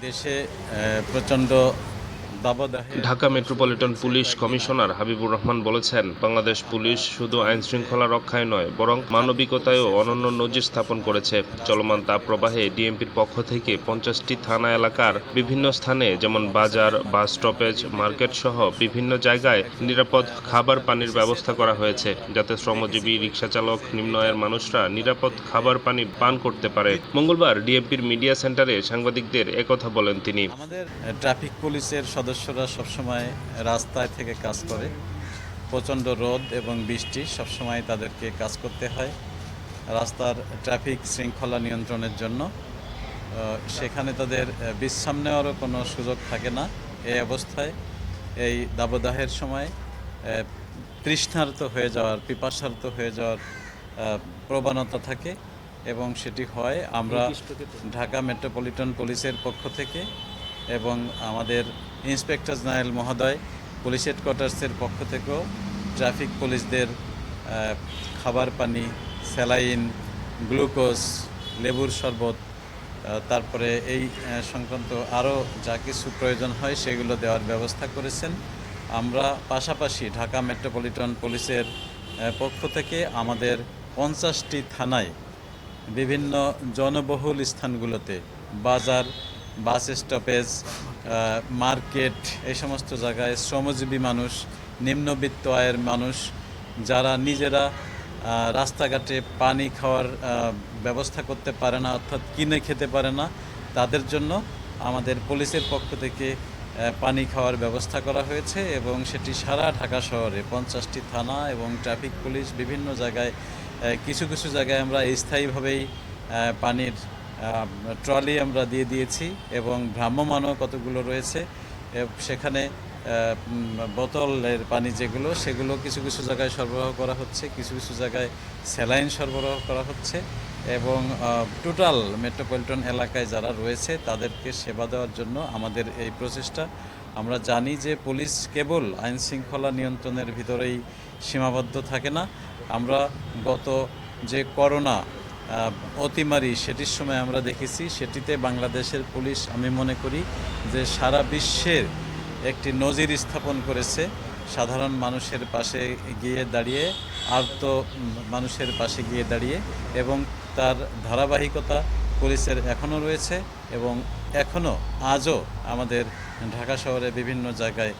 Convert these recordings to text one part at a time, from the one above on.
দেশে প্রচণ্ড Dhaka metropolitan police commissioner Habibur Rahman বলেছেন বাংলাদেশ পুলিশ শুধু আইন শৃঙ্খলা রক্ষায় নয় বরং মানবিকতায়ও অনন্য নজির স্থাপন করেছে। চলমান তাপপ্রবাহে ডিএমপির পক্ষ থেকে পঞ্চাশটি থানা এলাকার বিভিন্ন স্থানে যেমন বাজার বাস স্টপেজ মার্কেট সহ বিভিন্ন জায়গায় নিরাপদ খাবার পানির ব্যবস্থা করা হয়েছে যাতে শ্রমজীবী রিক্সা চালক নিম্ন আয়ের মানুষরা নিরাপদ খাবার পানি পান করতে পারে। মঙ্গলবার ডিএমপির মিডিয়া সেন্টারে সাংবাদিকদের একথা বলেন তিনি। আমাদের ট্রাফিক পুলিশের সদস্যরা সবসময় রাস্তায় থেকে কাজ করে। প্রচণ্ড রোদ এবং বৃষ্টি সবসময় তাদেরকে কাজ করতে হয় রাস্তার ট্রাফিক শৃঙ্খলা নিয়ন্ত্রণের জন্য। সেখানে তাদের বিশ্রাম নেওয়ারও কোনো সুযোগ থাকে না এই অবস্থায়। এই দাবদাহের সময় তৃষ্ণার্ত হয়ে যাওয়ার পিপাসার্ত হয়ে যাওয়ার প্রবণতা থাকে এবং সেটি হয় আমরা ঢাকা মেট্রোপলিটন পুলিশের পক্ষ থেকে এবং আমাদের ইন্সপেক্টর জেনারেল মহোদয়, পুলিশ হেডকোয়ার্টার্সের পক্ষ থেকেও ট্রাফিক পুলিশদের খাবার পানি, স্যালাইন, গ্লুকোজ, লেবুর শরবত তারপরে এই সংক্রান্ত আরও যা কিছু প্রয়োজন হয় সেগুলো দেওয়ার ব্যবস্থা করেছেন। আমরা পাশাপাশি ঢাকা মেট্রোপলিটন পুলিশের পক্ষ থেকে আমাদের পঞ্চাশটি থানায় বিভিন্ন জনবহুল স্থানগুলোতে বাজার বাস স্টপেজ মার্কেট, এই সমস্ত জায়গায় শ্রমজীবী মানুষ, নিম্নবিত্ত আয়ের মানুষ, যারা নিজেরা রাস্তাঘাটে পানি খাওয়ার ব্যবস্থা করতে পারে না, অর্থাৎ কিনে খেতে পারে না, তাদের জন্য আমাদের পুলিশের পক্ষ থেকে পানি খাওয়ার ব্যবস্থা করা হয়েছে এবং সেটি সারা ঢাকা শহরে, পঞ্চাশটি থানা এবং ট্রাফিক পুলিশ বিভিন্ন জায়গায় কিছু কিছু জায়গায় আমরা স্থায়ীভাবেই পানির ট্রলি আমরা দিয়ে দিয়েছি এবং ভ্রাম্যমানও কতগুলো রয়েছে। সেখানে বোতলের পানি যেগুলো, সেগুলো কিছু কিছু জায়গায় সরবরাহ করা হচ্ছে, কিছু কিছু জায়গায় স্যালাইন সরবরাহ করা হচ্ছে এবং টোটাল মেট্রোপলিটন এলাকায় যারা রয়েছে তাদেরকে সেবা দেওয়ার জন্য আমাদের এই প্রচেষ্টা। আমরা জানি যে পুলিশ কেবল আইন শৃঙ্খলা নিয়ন্ত্রণের ভিতরেই সীমাবদ্ধ থাকে না। আমরা গত যে করোনা অতিমারি, সেটির সময় আমরা দেখেছি, সেটিতে বাংলাদেশের পুলিশ, আমি মনে করি যে সারা বিশ্বের একটি নজির স্থাপন করেছে। সাধারণ মানুষের পাশে গিয়ে দাঁড়িয়ে, আর্ত মানুষের পাশে গিয়ে দাঁড়িয়ে এবং তার ধারাবাহিকতা পুলিশের এখনও রয়েছে এবং এখনও আজও আমাদের ঢাকা শহরে বিভিন্ন জায়গায়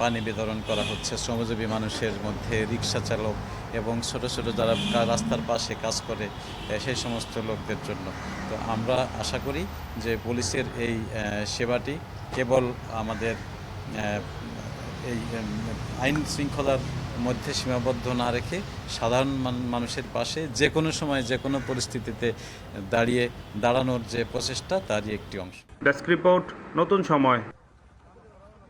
পানি বিতরণ করা হচ্ছে। শ্রমজীবী মানুষের মধ্যে রিক্সা চালক এবং ছোট ছোট যারা রাস্তার পাশে কাজ করে সেই সমস্ত লোকদের জন্য। তো আমরা আশা করি যে পুলিশের এই সেবাটি কেবল আমাদের এই আইন শৃঙ্খলার মধ্যে সীমাবদ্ধ না রেখে সাধারণ মান- মানুষের পাশে যে কোনো সময় যে কোনো পরিস্থিতিতে দাঁড়িয়ে দাঁড়ানোর যে প্রচেষ্টা, তারই একটি অংশ। ডেস্ক রিপোর্ট, নতুন সময়।